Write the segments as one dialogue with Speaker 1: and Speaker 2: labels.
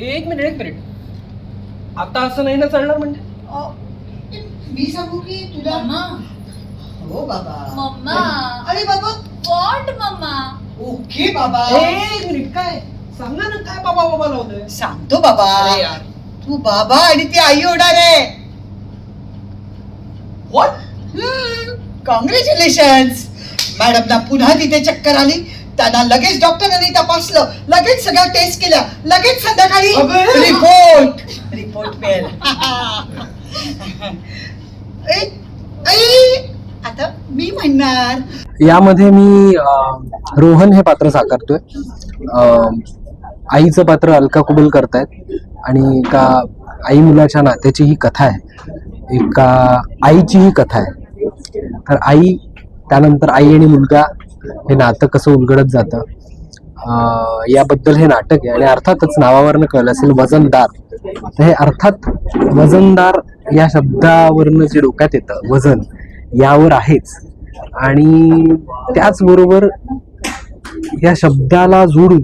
Speaker 1: एक मिनिट एक मिनिट. आता असं नाही ना चालणार म्हणजे?
Speaker 2: मी सांगू की तुला
Speaker 3: मम्मा
Speaker 2: हो बाबा.
Speaker 3: मम्मा.
Speaker 2: अरे बाबा.
Speaker 3: What mamma?
Speaker 2: ओके बाबा.
Speaker 1: ए, एक मिनिट काय? सांगा ना काय बाबा बाबा लावतोय?
Speaker 2: सांगतो बाबा.
Speaker 1: अरे यार.
Speaker 2: तू बाबा आणि ती आई होणार आहे.
Speaker 1: व्हॉट
Speaker 2: कॉंग्रॅच्युलेशन मॅडमला पुन्हा तिथे चक्कर आली. त्यांना लगेच डॉक्टरांनी तपासलं. लगेच सगळ्या टेस्ट केल्या. लगेच संध्याकाळी
Speaker 1: अबे!
Speaker 2: रिपोर्ट रिपोर्ट मिळेल. ए, ए, आता मी म्हणणार.
Speaker 4: यामध्ये मी अं, रोहन हे पात्र साकारतोय. अं, आईचं पात्र अलका कुबल करतायत. आणि एका आई मुलाच्या नात्याची ही कथा आहे. एका आईची ही कथा आहे. तर आई त्यानंतर आई आणि मुलगा हे नातं कसं उलगडत जातं याबद्दल हे नाटक आहे. आणि अर्थातच नावावरनं कळलं असेल वजनदार. तर हे अर्थात वजनदार या शब्दावरनं जे डोक्यात येतं वजन यावर आहेच. आणि त्याचबरोबर या शब्दाला जोडून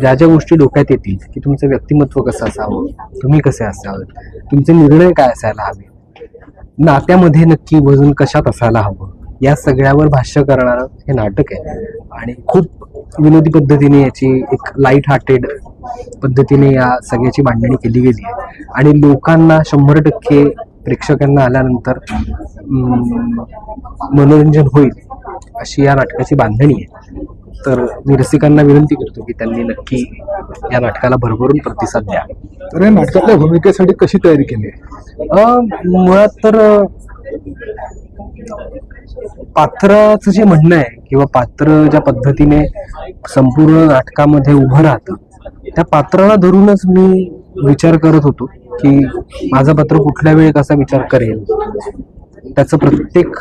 Speaker 4: ज्या ज्या गोष्टी डोक्यात येतील की तुमचं व्यक्तिमत्व कसं असावं तुम्ही कसे असावं तुमचे निर्णय काय असायला हवे नात्यामध्ये नक्की वजन कशात असायला हवं या सगळ्यावर भाष्य करणारं हे नाटक आहे. आणि खूप विनोदी पद्धतीने याची एक लाइट हार्टेड पद्धतीने या सगळ्याची मांडणी केली गेली आहे. आणि लोकांना शंभर टक्के प्रेक्षकांना आल्यानंतर मनोरंजन होईल अशी या नाटकाची बांधणी आहे. तर मी रसिकांना विनंती करतो की त्यांनी नक्की या नाटकाला भरभरून प्रतिसाद द्या.
Speaker 5: तर या नाटकातल्या भूमिकेसाठी कशी तयारी केली
Speaker 4: अ, मुळात तर पात्राचं जे म्हणणं आहे किंवा पात्र ज्या पद्धतीने संपूर्ण नाटकामध्ये उभं राहतं त्या पात्राला धरूनच मी विचार करत होतो की माझं पात्र कुठल्या वेळी कसा विचार करेल. त्याचं प्रत्येक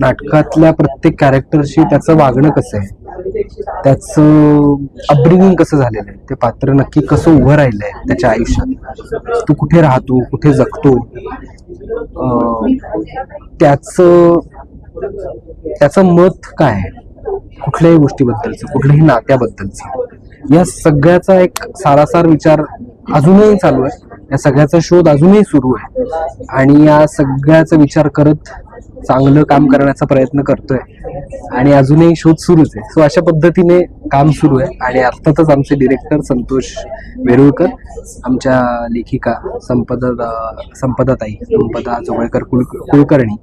Speaker 4: नाटकातल्या प्रत्येक कॅरेक्टरशी त्याचं वागणं कसं आहे त्याचं अपब्रिंगिंग कसं झालेलं आहे ते पात्र नक्की कसं उभं राहिलं आहे त्याच्या आयुष्यात. तू कुठे राहतो कुठे जगतो त्याचं त्याचं मत काय? आहे कुठल्याही गोष्टीबद्दलचं कुठल्याही नात्याबद्दलचं. या सगळ्याचा एक सारासार विचार अजूनही चालू आहे. या सगळ्याचा शोध अजूनही सुरू आहे. आणि या सगळ्याचा विचार करत चांगलं काम करण्याचा प्रयत्न करतोय. आणि अजूनही शोध सुरूच आहे. सो अशा पद्धतीने काम सुरू आहे. आणि अर्थातच आमचे डिरेक्टर संतोष वेरुळकर आमच्या लेखिका संपदा संपदाताई संपदा जोगळेकर कुल कुलकर्णी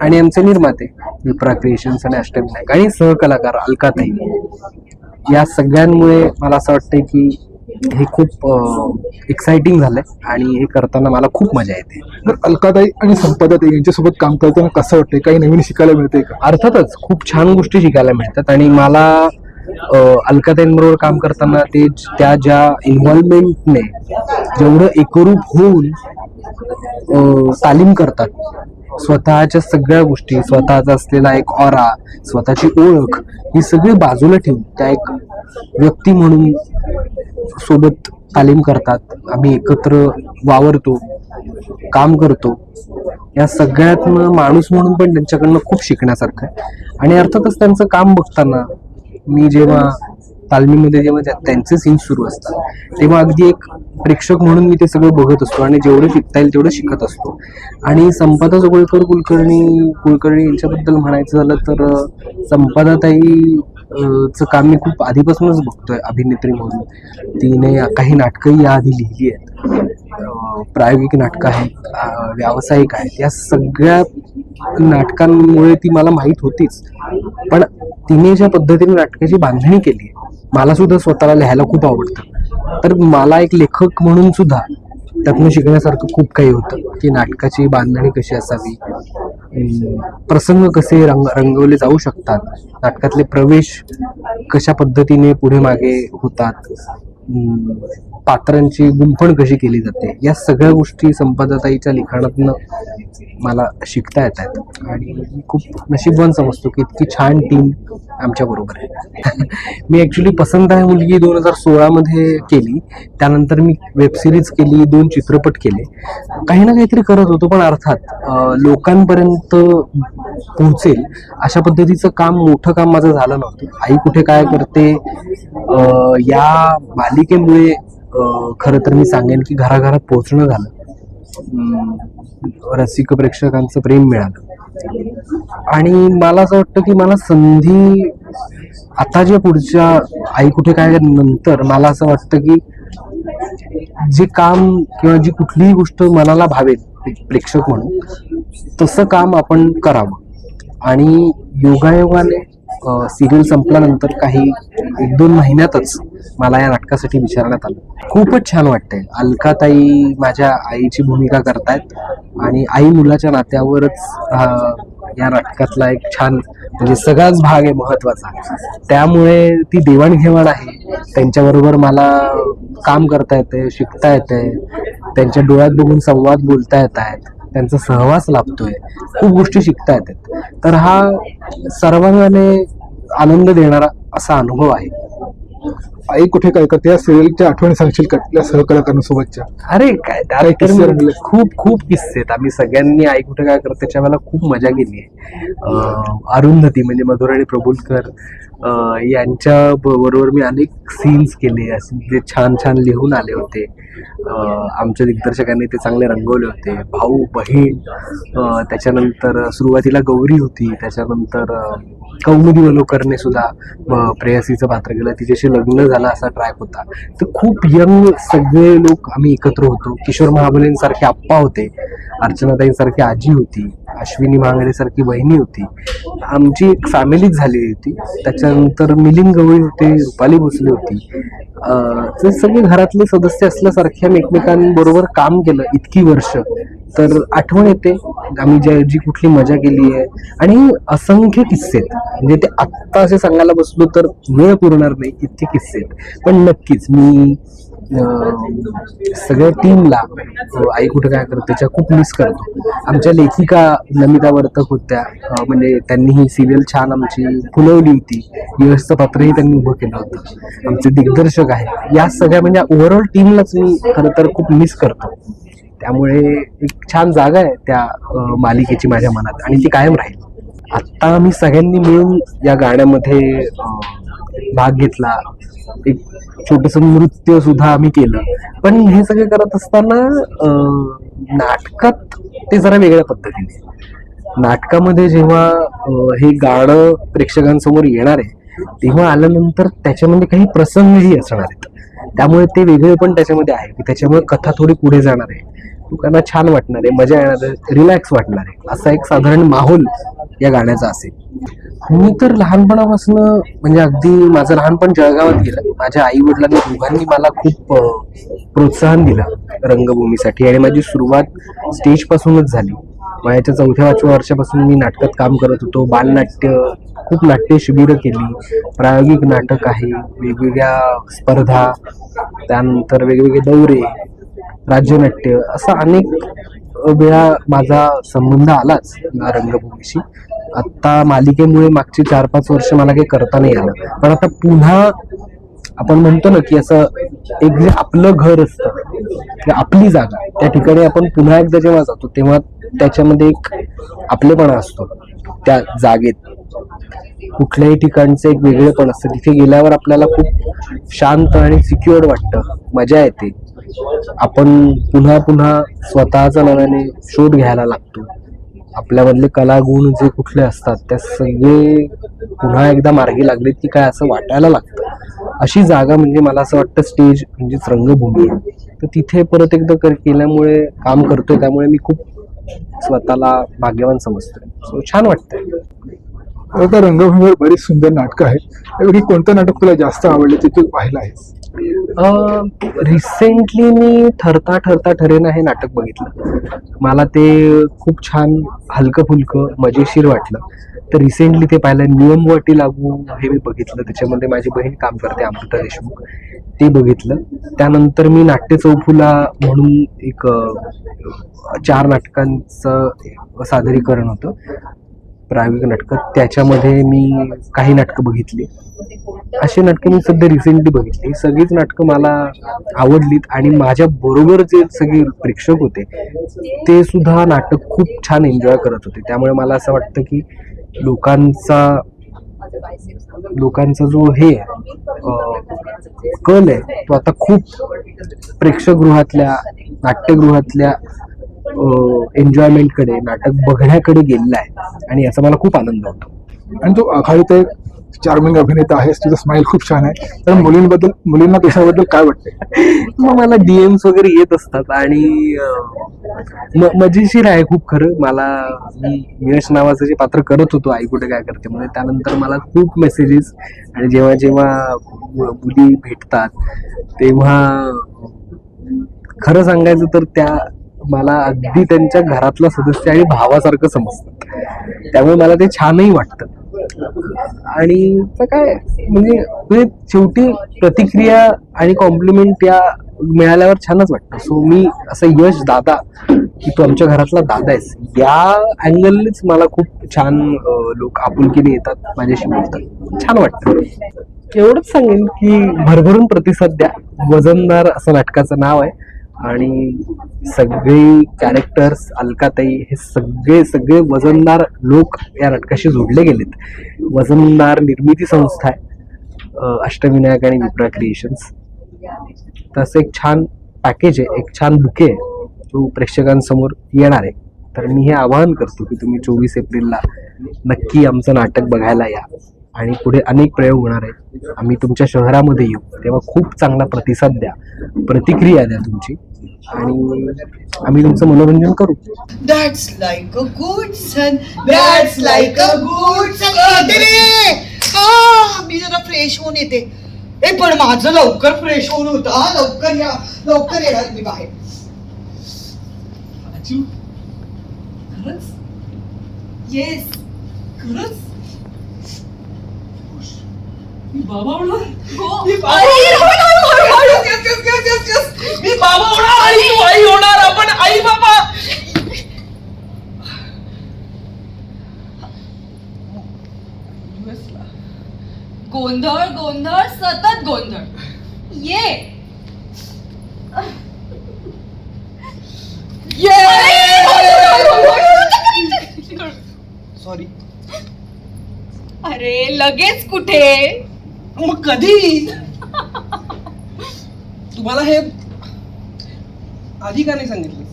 Speaker 4: आणि आमचे निर्माते विप्रा क्रिएशन्स आणि अष्टविनायक आणि सहकलाकार अलकाताई. या सगळ्यांमुळे मला असं वाटतं की हे खूप एक्साइटिंग झालंय आणि हे करताना मला खूप मजा येते.
Speaker 5: तर अलकाताई आणि संपदाताई यांच्यासोबत काम करताना कसं वाटतंय? काही नवीन शिकायला मिळतंय का?
Speaker 4: अर्थातच खूप छान गोष्टी शिकायला मिळतात आणि मला अलकाताईंबरोबर काम करताना ते त्या ज्या इन्व्हॉल्वमेंटने जेवढं एकरूप होऊन तालीम करतात स्वतःच्या सगळ्या गोष्टी स्वतःचा असलेला एक ऑरा स्वतःची ओळख ही सगळी बाजूला ठेवून त्या एक व्यक्ती म्हणून सोबत तालीम करतात. आम्ही एकत्र वावरतो काम करतो. या सगळ्यातनं माणूस म्हणून पण त्यांच्याकडनं खूप शिकण्यासारखं आहे. आणि अर्थातच त्यांचं काम बघताना मी जेव्हा तालमीमध्ये जेव्हा त्या- त्यांचे सीन सुरू असतात तेव्हा अगदी एक प्रेक्षक म्हणून मी ते सगळं बघत असतो आणि जेवढं शिकता येईल तेवढं शिकत असतो. आणि संपादा जोगळकर कुलकर्णी कुलकर्णी यांच्याबद्दल म्हणायचं झालं तर संपादाताई चं काम मी खूप आधीपासूनच बघतोय अभिनेत्री म्हणून. तिने काही नाटकंही याआधी लिहिली आहेत. प्रायोगिक नाटकं आहेत व्यावसायिक आहेत. या सगळ्या नाटकांमुळे ती मला माहीत होतीच. पण तिने ज्या पद्धतीने नाटकाची बांधणी केली मला सुद्धा स्वतःला लिहायला खूप आवडतं. तर मला एक लेखक म्हणून सुद्धा त्यातनं शिकण्यासारखं खूप काही होतं की नाटकाची बांधणी कशी असावी प्रसंग कसे रंग रंगवले जाऊ शकतात? नाटकातले प्रवेश कशा पद्धतीने पुढे मागे होतात? पात्रांची गुंफण कशी केली जाते या सगळ्या गोष्टी संपादताईच्या लिखाणातनं मला शिकता येत आहेत आणि खूप नशीबवान समजतो की इतकी छान टीम आमच्या बरोबर आहे. मी ॲक्च्युली पसंत आहे मुलगी दोन हजार सोळामध्ये केली. त्यानंतर मी वेबसिरीज केली दोन चित्रपट केले. काही ना काहीतरी करत होतो पण अर्थात लोकांपर्यंत पोहोचेल अशा पद्धतीचं काम मोठं काम माझं झालं नव्हतं. आई कुठे काय करते या मालिकेमुळे खरं तर मी सांगेन की घराघरात पोहोचणं झालं. रसिक प्रेक्षकांचं प्रेम मिळालं. आणि मला असं वाटतं की मला संधी आता जे पुढच्या आई कुठे काय नंतर मला असं वाटतं की जे काम किंवा जी कुठलीही गोष्ट मनाला भावेल प्रेक्षक म्हणून तसं काम आपण करावं. आणि योगायोगाने सिरियल संपल्यानंतर काही एक दोन महिन्यातच मला या नाटकासाठी विचारण्यात आलं. खूपच छान वाटतंय. अलकाताई माझ्या आईची भूमिका करतायत आणि आई मुलाच्या नात्यावरच या नाटकातला एक छान म्हणजे सगळाच भाग आहे महत्त्वाचा त्यामुळे ती देवाणघेवाण आहे. त्यांच्याबरोबर मला काम करता येते शिकता येते त्यांच्या डोळ्यात बघून संवाद बोलता येत आहेत. त्यांचा सहवास लाभतोय. खूप गोष्टी शिकता येतात. तर हा सर्वांगाने आनंद देणारा असा अनुभव आहे.
Speaker 5: आई कुठे काय करते? या सिरियलच्या आठवणी सांगशील का? आपल्या सहकलाकारांसोबतच्या.
Speaker 4: अरे काय तर
Speaker 5: किस्से रंगले?
Speaker 4: खूप खूप किस्से आहेत. आम्ही सगळ्यांनी आई कुठे काय करते त्याच्या वेळेला खूप मजा केली आहे. अरुंधती म्हणजे मधुराणी प्रभुलकर यांच्या बरोबर मी अनेक सीन्स केले असे जे छान छान लिहून आले होते. आमच्या दिग्दर्शकांनी ते चांगले रंगवले होते. भाऊ बहीण त्याच्यानंतर सुरुवातीला गौरी होती त्याच्यानंतर कौमुदी वलोकरने सुद्धा प्रेयसीचं पात्र केलं. तिच्याशी लग्न झालं असा ट्रॅक होता. तर खूप यंग सगळे लोक आम्ही एकत्र होतो. किशोर महाबलेंसारखे आप्पा होते अर्चनाताईंसारखी आजी होती. अश्विनी महागडेसारखी बहिणी होती. आमची एक फॅमिलीच झालेली होती. त्याच्यानंतर मिलिंद गवळी होते रुपाली भोसले होती. ते सगळे घरातले सदस्य असल्यासारखे आम्ही एकमेकांबरोबर काम केलं इतकी वर्ष. तर आठवण येते आम्ही ज्या जी कुठली मजा केली आहे. आणि असंख्य किस्से आहेत. म्हणजे ते आत्ता असे सांगायला बसलो तर वेळ पुरणार नाही इतके किस्से आहेत. पण नक्कीच मी सगळ्या टीमला आई कुठं काय करतो त्याच्या खूप मिस करतो. आमच्या लेखिका नमिता वर्तक होत्या. म्हणजे त्यांनी ही सिरियल छान आमची फुलवली होती. यशचं पात्रही त्यांनी उभं केलं होतं. आमचे दिग्दर्शक आहे या सगळ्या म्हणजे ओव्हरऑल टीमलाच मी खरं तर खूप मिस करतो. त्यामुळे एक छान जागा आहे त्या मालिकेची माझ्या मनात. आणि ती कायम राहील. आत्ता आम्ही सगळ्यांनी मिळून या गाण्यामध्ये भाग घेतला. एक छोटस नृत्य सुद्धा आम्ही केलं. पण हे सगळं करत असताना नाटकात ते जरा वेगळ्या पद्धतीने. नाटकामध्ये जेव्हा हे गाणं प्रेक्षकांसमोर येणार आहे तेव्हा आल्यानंतर त्याच्यामध्ये काही प्रसंगही असणार आहेत. त्यामुळे ते वेगळे पण त्याच्यामध्ये आहे. की त्याच्यामुळे कथा थोडी पुढे जाणार आहे. लोकांना छान वाटणार आहे मजा येणार आहे रिलॅक्स वाटणार आहे. असा एक साधारण माहोल या गाण्याचा असेल. मी तर लहानपणापासून म्हणजे अगदी माझं लहानपण जळगावात गेलं. माझ्या आई वडिलांनी दोघांनी मला खूप प्रोत्साहन दिलं रंगभूमीसाठी आणि माझी सुरुवात स्टेजपासूनच झाली. वयाच्या चौथ्या पाचव्या वर्षापासून मी नाटकात काम करत होतो. बालनाट्य खूप नाट्य शिबिरं केली. प्रायोगिक नाटक आहे वेगवेगळ्या स्पर्धा त्यानंतर वेगवेगळे दौरे राज्यनाट्य असा अनेक वेळा माझा संबंध आलाच रंगभूमीशी. आत्ता मालिकेमुळे मागची चार पाच वर्ष मला काही करता नाही आलं. पण आता पुन्हा आपण म्हणतो ना की असं एक जे आपलं घर असतं आपली जागा त्या ठिकाणी आपण पुन्हा एकदा जेव्हा जातो तेव्हा त्याच्यामध्ये एक आपलेपणा असतो त्या जागेत. कुठल्याही ठिकाणचं एक वेगळेपण असतं. तिथे गेल्यावर आपल्याला खूप शांत आणि सिक्युअर्ड वाटतं. मजा येते. आपण पुन्हा पुन्हा स्वतःचा नव्याने शोध घ्यायला लागतो. आपल्यामधले कलागुण जे कुठले असतात त्या सगळे पुन्हा एकदा मार्गी लागलेत की काय असं वाटायला लागतं. अशी जागा म्हणजे मला असं वाटतं स्टेज म्हणजेच रंगभूमी. आहे तर तिथे परत एकदा कर केल्यामुळे काम करतोय त्यामुळे मी खूप स्वतःला भाग्यवान समजतोय. सो छान वाटतंय.
Speaker 5: आता रंगभूमीवर बरीच सुंदर नाटकं आहेत. त्यापैकी कोणतं नाटक तुला जास्त आवडले ते तू पाहिलं आहेस?
Speaker 4: रिसेंटली मी ठरता ठरता ठरेना हे नाटक बघितलं. मला ते खूप छान हलकं फुलकं मजेशीर वाटलं. तर रिसेंटली ते पाहिलं नियम वाटी लागू हे मी बघितलं. त्याच्यामध्ये माझी बहीण काम करते अमृता देशमुख. ते बघितलं. त्यानंतर मी नाट्य चौफुला म्हणून एक चार नाटकांचं सादरीकरण होतं. प्रायोगिक नाटकं त्याच्यामध्ये मी काही नाटकं बघितली. अशी नाटकं मी सध्या रिसेंटली बघितली. सगळीच नाटकं मला आवडलीत आणि माझ्या बरोबर जे सगळे प्रेक्षक होते ते सुद्धा नाटक खूप छान एन्जॉय करत होते. त्यामुळे मला असं वाटतं की लोकांचा लोकांचा जो हे कल आहे तो आता खूप प्रेक्षकगृहातल्या नाट्यगृहातल्या एन्जॉयमेंटकडे नाटक बघण्याकडे गेलेला आहे. आणि याचा मला खूप आनंद होतो.
Speaker 5: आणि तो आघाडीत चार्मिंग अभिनेता आहेस तुझा स्माइल खूप छान आहे. तर मुलींबद्दल मुलींना तुझ्याबद्दल काय वाटते
Speaker 4: मग मला डीएम्स वगैरे येत असतात आणि मजेशीर आहे खूप खरं. मला मी यश नावाचं जे पात्र करत होतो आई कुठे काय करते म्हणजे त्यानंतर मला खूप मेसेजेस आणि जेव्हा जेव्हा मुली भेटतात तेव्हा खरं सांगायचं तर त्या मला अगदी त्यांच्या घरातला सदस्य आणि भावासारखं समजतात त्यामुळे मला ते छानही वाटतं. आणि तर काय म्हणजे म्हणजे शेवटी प्रतिक्रिया आणि कॉम्प्लिमेंट या मिळाल्यावर छानच वाटतं. सो मी असं यश दादा की तू आमच्या घरातला दादा आहेस. या अँगलनेच मला खूप छान लोक आपुलकीने येतात माझ्याशी बोलतात. छान वाटतं. एवढंच सांगेन की भरभरून प्रतिसाद द्या. वजनदार असं नाटकाचं नाव आहे. आणि सगळे कॅरेक्टर्स अलकाताई हे सगळे सगळे वजनदार लोक या नाटकाशी जोडले गेलेत. वजनदार निर्मिती संस्था आहे. अष्टविनायक आणि विप्रा क्रिएशन्स तसं एक छान पॅकेज आहे एक छान बुके आहे. जो प्रेक्षकांसमोर येणार आहे. तर मी हे आवाहन करतो की तुम्ही चोवीस एप्रिलला नक्की आमचं नाटक बघायला या. आणि पुढे अनेक प्रयोग होणार आहेत. आम्ही तुमच्या शहरामध्ये येऊ. तेव्हा खूप चांगला प्रतिसाद द्या. प्रतिक्रिया द्या तुमची. आणि आम्ही तुमचं मनोरंजन करू.
Speaker 2: That's like a good sun that's like a good sun मी जरा फ्रेश होऊन येते. ए पण माझं लवकर फ्रेश होऊन होतं. हा लवकर या. लवकर येणार मी बाहेर. येस खरंच?
Speaker 1: मी बाबा होणार
Speaker 2: हो.
Speaker 1: मी बाबा होणार. आणि तू आई होणार. आपण आई बाबा.
Speaker 3: गोंधळ गोंधळ सतत गोंधळ. ये.
Speaker 1: सॉरी
Speaker 3: अरे लगेच कुठे?
Speaker 1: मग कधी तुम्हाला हे आधी का नाही सांगितलं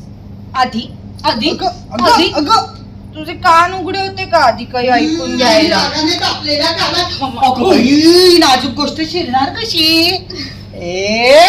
Speaker 3: आधी आधी
Speaker 1: अगं,
Speaker 3: आधी
Speaker 1: अगं.
Speaker 3: तुझे कान उघडे होते का आधी काही ऐकून घ्यायला
Speaker 2: रागाने कापलेल्या कानात
Speaker 3: मम्मा.
Speaker 2: अगं बाई, नाजूक गोष्ट शिरणार कशी ए